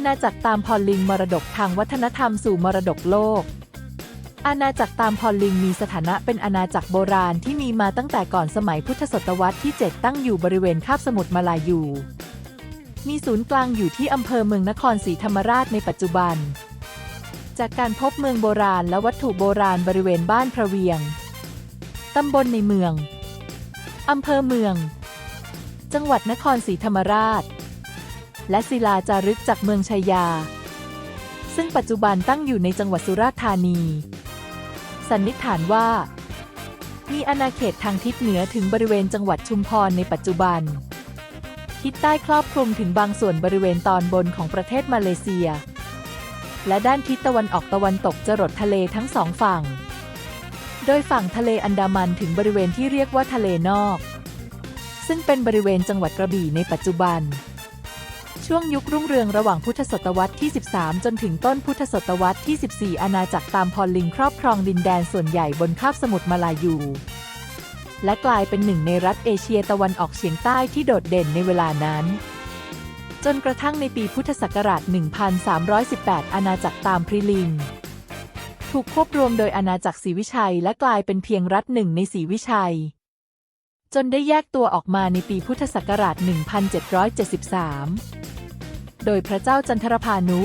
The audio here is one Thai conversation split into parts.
อาณาจักรตามพอลลิงมรดกทางวัฒนธรรมสู่มรดกโลก อาณาจักรตามพอลลิงมีสถานะเป็นอาณาจักรโบราณที่มีมาตั้งแต่ก่อนสมัยพุทธศตวรรษที่ 7 ตั้งอยู่บริเวณคาบสมุทรมาลายู มีศูนย์กลางอยู่ที่อำเภอเมืองนครศรีธรรมราชในปัจจุบัน จากการพบเมืองโบราณและวัตถุโบราณบริเวณบ้านพระเวียง ตำบลในเมือง อำเภอเมือง จังหวัดนครศรีธรรมราช และศิลาจารึกจากเมืองชัยยา ซึ่งปัจจุบันตั้งอยู่ในจังหวัดสุราษฎร์ธานี สันนิษฐานว่า มีอาณาเขตทางทิศเหนือถึงบริเวณจังหวัดชุมพรในปัจจุบัน ทิศใต้ครอบคลุมถึงบางส่วนบริเวณตอนบนของประเทศมาเลเซีย และด้านทิศตะวันออกตะวันตกจรดทะเลทั้งสองฝั่ง โดยฝั่งทะเลอันดามันถึงบริเวณที่เรียกว่าทะเลนอก ซึ่งเป็นบริเวณจังหวัดกระบี่ในปัจจุบัน ช่วงยุครุ่งเรืองระหว่างพุทธศตวรรษที่ 13 จนถึงต้นพุทธศตวรรษที่ 14 อาณาจักรตามพอลลิงครอบครองดินแดนส่วนใหญ่บนคาบสมุทรมาลายู และกลายเป็นหนึ่งในรัฐเอเชียตะวันออกเฉียงใต้ที่โดดเด่นในเวลานั้น จนกระทั่งในปีพุทธศักราช 1318 อาณาจักรตามพริลิง ถูกควบรวมโดยอาณาจักรศรีวิชัย และกลายเป็นเพียงรัฐหนึ่งในศรีวิชัย จนได้แยกตัวออกมาในปีพุทธศักราช 1773 โดยพระเจ้าจันทรพานุ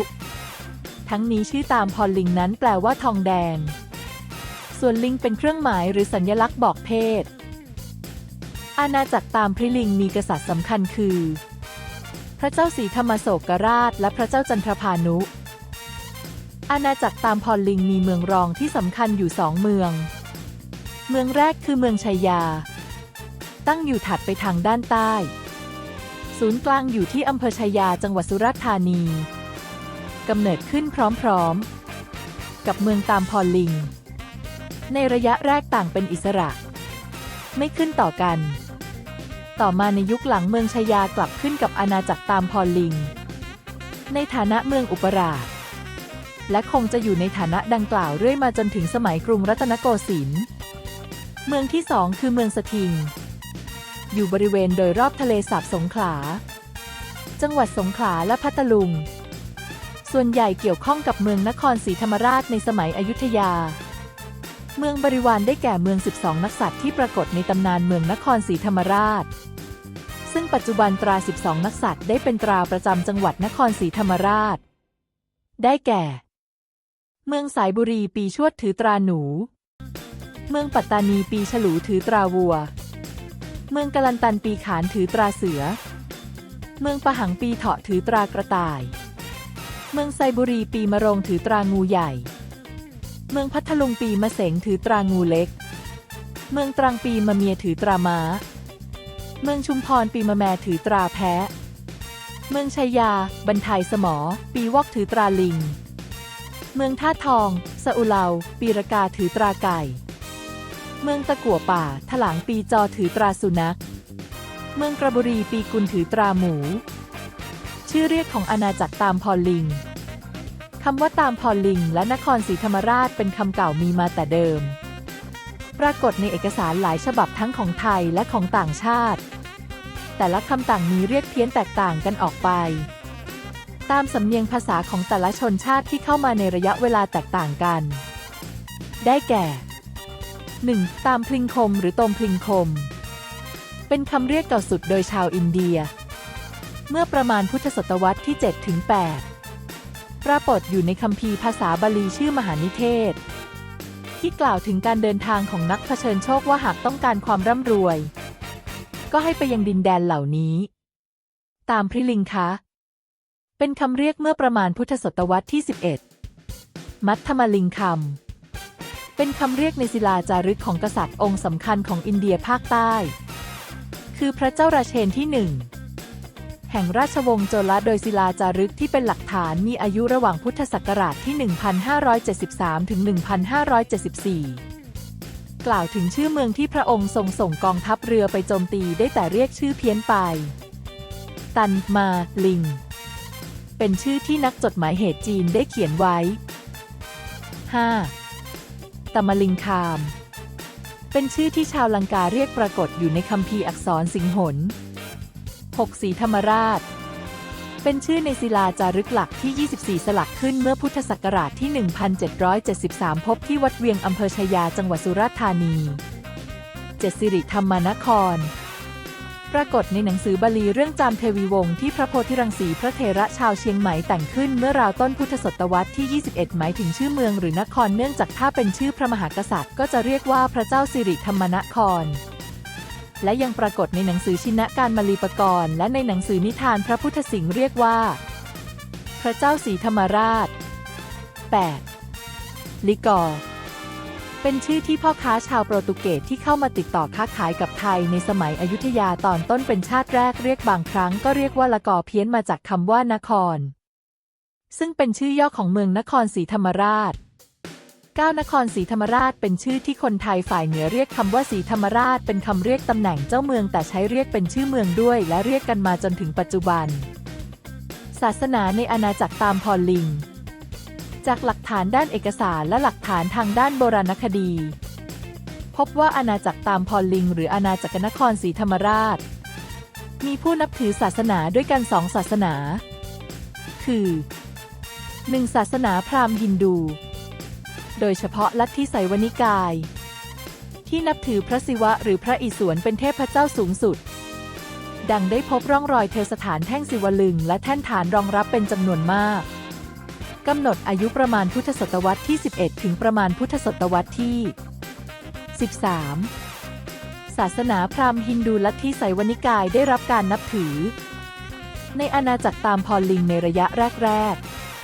ทั้งนี้ชื่อตามพอลลิงนั้นแปลว่าทองแดง ส่วนลิงเป็นเครื่องหมายหรือสัญลักษณ์บอกเพศ อาณาจักรตามพริลิงมีกษัตริย์สำคัญคือ พระเจ้าศรีธรรมโศกราช และพระเจ้าจันทรพานุ อาณาจักรตามพอลลิงมีเมืองรองที่สำคัญอยู่สองเมือง เมืองแรกคือเมืองชัยยา ตั้งอยู่ถัดไปทางด้านใต้ ศูนย์กลางอยู่ที่อำเภอชัยาจังหวัดสุราษฎร์ธานีกำเนิดขึ้นพร้อมๆ กับเมืองตามพอลิง ในระยะแรกต่างเป็นอิสระ ไม่ขึ้นต่อกัน ต่อมาในยุคหลังเมืองชายากลับขึ้นกับอาณาจักรตามพอลิง ในฐานะเมืองอุปราชและคงจะอยู่ในฐานะดังกล่าวเรื่อยมาจนถึงสมัยกรุงรัตนโกสินทร์ เมืองที่สองคือเมืองสทิง อยู่บริเวณโดยรอบทะเลสาบสงขลา จังหวัดสงขลาและพัทลุง ส่วนใหญ่เกี่ยวข้องกับเมืองนครศรีธรรมราชในสมัยอยุธยา เมืองบริวารได้แก่เมือง 12 นักษัตริย์ที่ปรากฏในตำนานเมืองนครศรีธรรมราช ซึ่งปัจจุบันตรา 12 นักษัตริย์ได้เป็นตราประจำจังหวัดนครศรีธรรมราช ได้แก่ เมืองสายบุรีปีชวดถือตราหนู เมืองปัตตานีปีฉลูถือตราวัว เมืองกลันตันปีขานถือตราเสือ เมืองปะหังปีเถาะถือตรากระต่าย เมืองไซบุรีปีมะโรงถือตรางูใหญ่ เมืองพัทลุงปีมะเสงถือตรางูเล็ก เมืองตรังปีมะเมียถือตราม้า เมืองชุมพรปีมะแมถือตราแพะ เมืองชัยยา บันไทยสมอ ปีวอกถือตราลิง เมืองท่าทอง สะอุเลาปีรกาถือตราไก่ เมืองตะกั่วป่า ถลางปีจอถือตราสุนัข เมืองกระบุรีปีกุลถือตราหมู ชื่อเรียกของอาณาจักรตามพอลิงคำว่าตามพอลลิงและนครศรีธรรมราชเป็นคำเก่ามีมาแต่เดิม ปรากฏในเอกสารหลายฉบับทั้งของไทยและของต่างชาติ แต่ละคำต่างมีเรียกเพี้ยนแตกต่างกันออกไป ตามสำเนียงภาษาของแต่ละชนชาติที่เข้ามาในระยะเวลาแตกต่างกัน ได้แก่ 1. ตามพลิงคมหรือตมพลิงคม เป็นคำเรียกเก่าสุดโดยชาวอินเดีย เมื่อประมาณพุทธศตวรรษที่ 7 ถึง 8 ปรากฏอยู่ในคัมภีร์ภาษาบาลีชื่อมหานิเทศ ที่กล่าวถึงการเดินทางของนักเผชิญโชคว่าหากต้องการความร่ำรวย ก็ให้ไปยังดินแดนเหล่านี้ ตามพริลิงคะ เป็นคำเรียกเมื่อประมาณพุทธศตวรรษที่ 11 มัทธมลิงคำ เป็นคำเรียกในศิลาจารึกของกษัตริย์องค์สำคัญของอินเดียภาคใต้ คือพระเจ้าราเชนที่หนึ่งแห่งราชวงศ์โจละโดยศิลาจารึกที่เป็นหลักฐานมีอายุระหว่างพุทธศักราชที่ 1573 ถึง 1574 กล่าวถึงชื่อเมืองที่พระองค์ทรงส่งกองทัพเรือไปโจมตีได้แต่เรียกชื่อเพี้ยนไป ตันมาลิง เป็นชื่อที่นักจดหมายเหตุจีนได้เขียนไว้ 5. ตมลิงคาม เป็นชื่อที่ชาวลังกาเรียกปรากฏอยู่ในคัมภีร์อักษรสิงหน 6. สีธรรมราช เป็นชื่อในศิลาจารึกหลักที่ 24 สลักขึ้นเมื่อพุทธศักราชที่ 1773 พบที่วัดเวียงอำเภอชายาจังหวัดสุราษฎร์ธานี เจ็ดสิริธรรมนคร ปรากฏในหนังสือบาลีเรื่องจามเทวีวงศ์ที่พระโพธิรังสีพระเทระชาวเชียงใหม่แต่งขึ้นเมื่อราวต้นพุทธศตวรรษที่ 21 หมายถึงชื่อเมืองหรือนครเนื่องจากถ้าเป็นชื่อพระมหากษัตริย์ ก็จะเรียกว่าพระเจ้าสิริธรรมนคร และยังปรากฏในหนังสือชินะการมาลีปกรณ์และในหนังสือนิทานพระพุทธสิงห์เรียกว่า พระเจ้าศรีธรรมราช 8. ลิกอร์ เป็นชื่อที่พ่อค้าชาวโปรตุเกสที่เข้ามาติดต่อค้าขายกับไทยในสมัยอยุธยาตอนต้นเป็นชาติแรกเรียกบางครั้งก็เรียกว่าละกอเพี้ยนมาจากคำว่านคร ซึ่งเป็นชื่อย่อของเมืองนครศรีธรรมราชก้าวนครศรีธรรมราชเป็นชื่อที่คนไทยฝ่ายเหนือเรียกคำว่าศรีธรรมราชเป็นคำเรียกตำแหน่งเจ้าเมืองแต่ใช้เรียกเป็นชื่อเมืองด้วย และเรียกกันมาจนถึงปัจจุบัน ศาสนาในอาณาจักรตามพรลิง จากหลักฐานด้านเอกสารและหลักฐานทางด้านโบราณคดี พบว่าอาณาจักรตามพรลิง หรืออาณาจักรนครศรีธรรมราช มีผู้นับถือศาสนาด้วยกันสองศาสนา คือ 1. ศาสนาพราหมณ์ฮินดู โดยเฉพาะลัทธิไสวนิกาย ที่นับถือพระศิวะหรือพระอิศวรเป็นเทพเจ้าสูงสุด ดังได้พบร่องรอยเทวสถานแท่งศิวลึง และแท่นฐานรองรับเป็นจำนวนมาก กำหนดอายุประมาณพุทธศตวรรษที่ 11 ถึงประมาณพุทธศตวรรษที่ 13 ศาสนาพราหมณ์ฮินดูลัทธิไสยวนิกายได้รับการนับถือ ในอาณาจักรตามพรลิงในระยะแรก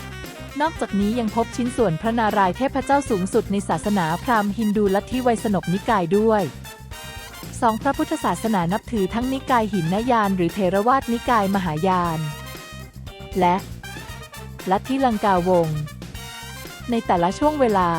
ๆ นอกจากนี้ยังพบชิ้นส่วนพระนารายณ์เทพเจ้าสูงสุดในศาสนาพราหมณ์ฮินดูลัทธิไวยสนบนิกายด้วยสองพระพุทธศาสนานับถือทั้งนิกายหินนยานหรือเทรวาสนิกายมหายาน และ ลัทธิลังกาวง ในแต่ละช่วงเวลา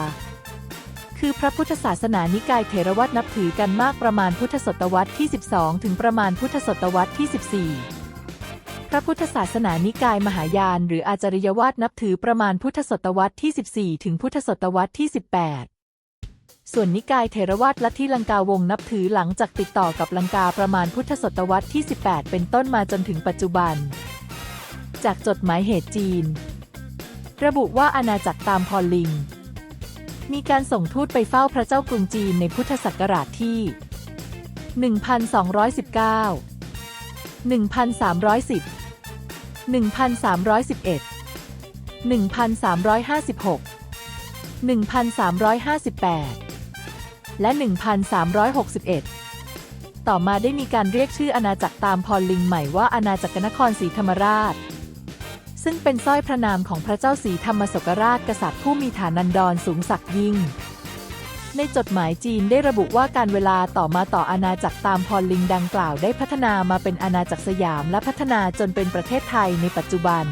คือพระพุทธศาสนานิกายเถรวาทนับถือกันมากประมาณพุทธศตวรรษที่ 12 ถึงประมาณพุทธศตวรรษที่ 14 พระพุทธศาสนานิกายมหายาน หรืออาจาริยวาทนับถือประมาณพุทธศตวรรษที่ 14 ถึงพุทธศตวรรษที่ 18ส่วนนิกายเถรวาทลัทธิลังกาวงนับถือหลังจากติดต่อกับลังกาประมาณพุทธศตวรรษที่ 18 เป็นต้นมาจนถึงปัจจุบัน จากจดหมายเหตุจีน ระบุว่าอาณาจักรตามพรลิง มีการส่งทูตไปเฝ้าพระเจ้ากรุงจีนในพุทธศักราชที่ 1219 1310 1311 1356 1358 และ 1361 ต่อมาได้มีการเรียกชื่ออาณาจักรตามพรลิงใหม่ว่าอาณาจักรนครศรีธรรมราช ซึ่งเป็นสร้อยพระนามของพระเจ้าสีธรรมสกราชกษัตริย์ผู้มีฐานันดรสูงศักดิ์ยิ่ง ในจดหมายจีนได้ระบุว่าการเวลาต่อมาต่ออาณาจักรตามพรลิงดังกล่าวได้พัฒนามาเป็นอาณาจักรสยามและพัฒนาจนเป็นประเทศไทยในปัจจุบัน